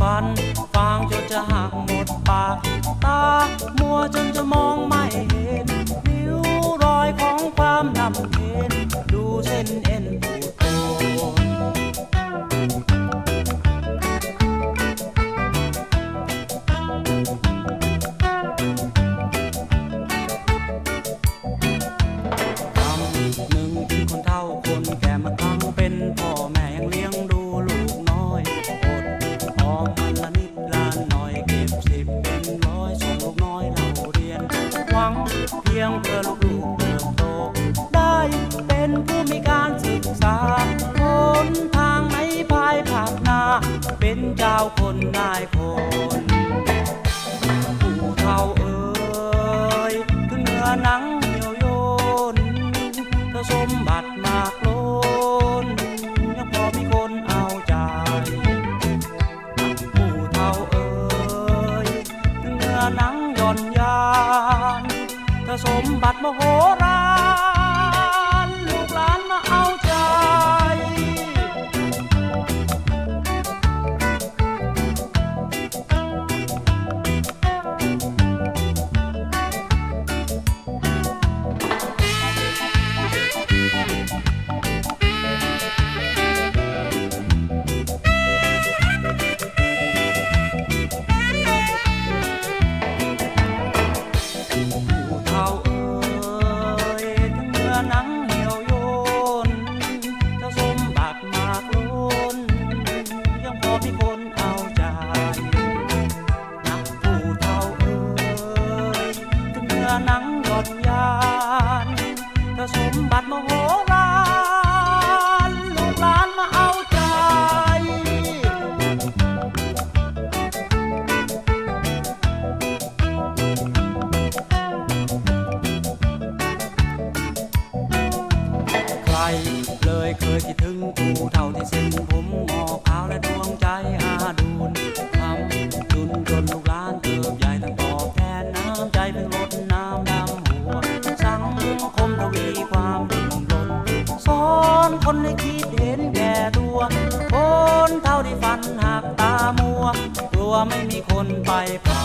ฟัน ฟางจนจะหักหมดปาก ตา มัวจนจะมองมา เพียงเพื่อลูกลูกเติบโต ได้เป็นผู้มีการศึกษาคนทางในภายภาคหน้า เป็นเจ้าคนนายคนผู้เฒ่าเอ่ยถึงเนื้อหนังเหี่ยวโยนถ้าสมบัติมากล้น สมบัติมโหฬาร ถึงเมื่อหนังหย่อนยานถ้าสมบัติมโหฬารลูกหลานมาเอาใจ ใครเลยเคยคิดถึงผู้เท่าที่เส้นผมงอกขาวและ คนให้คิดเห็นแก่ตัวคนเท่าที่ฟันหักตามัว กลัวไม่มีคนไปเผา